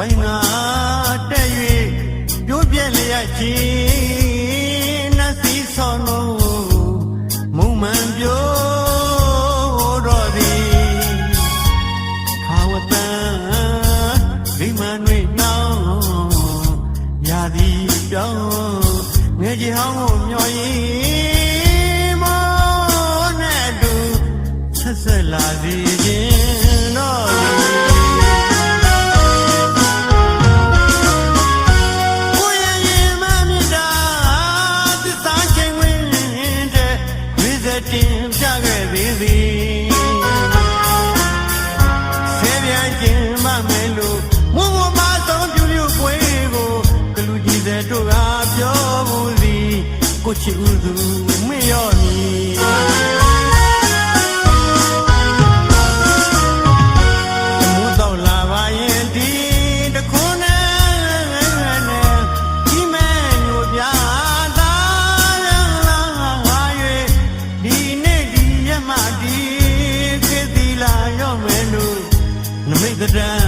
ဝိုင်းငါတက်၍ပြိုးပြက်လျက်ချင်းနတ်စည်းဆောင်လို့မုံမှန်ပြောတော်သည်ခါဝတန်ဒီမန်တွင် ရာသီပြောင်းငယ်ကြီးဟောင်းကိုမျောရင်မောနဲ့တူဆက်ဆက်လာစီခြင်းတော့တင်ပြခဲ့သေးသည်ဆေးပြန်ခြင်းမမယ်လို့ ကိုချစ်ဦးသူမေ့ရမည်ဒီခေတ်ဒီလာရောက်မယ်လို့နမိတ်တံ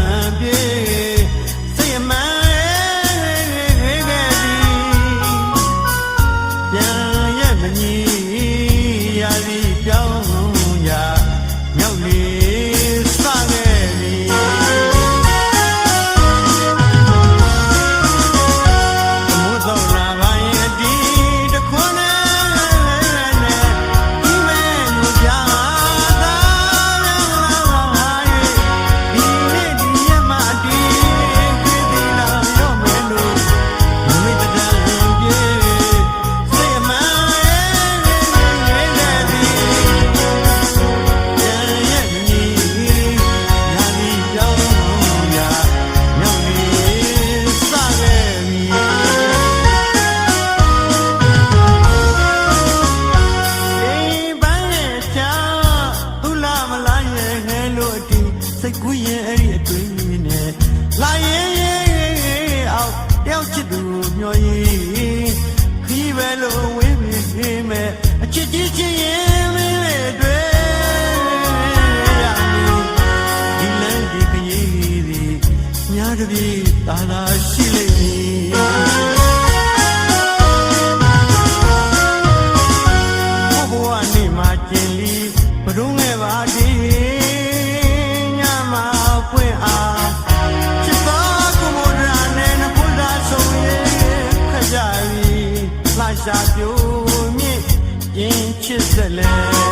သာသာရှိလိမ့်မည်ဘဝနေ့မှာကျင်လီဘုံငယ်ပါဒီညမှာဖွင့်အားရှာပြိုမြင့်ရင်ချစ်စလဲ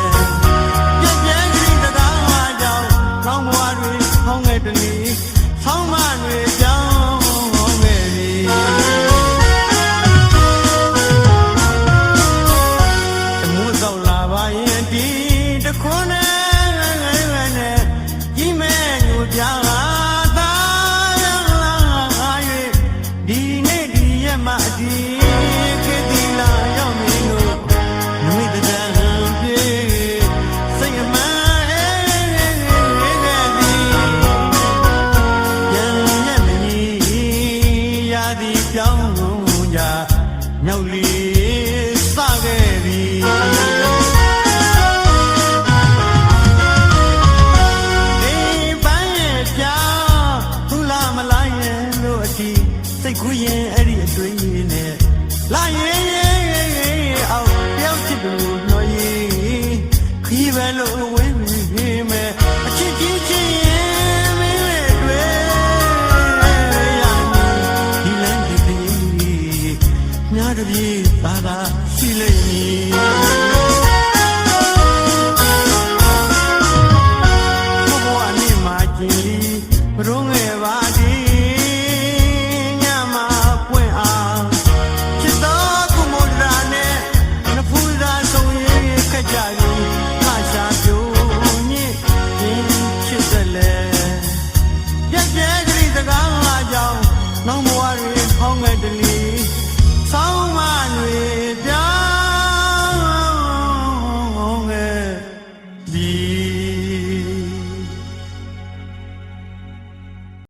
来人。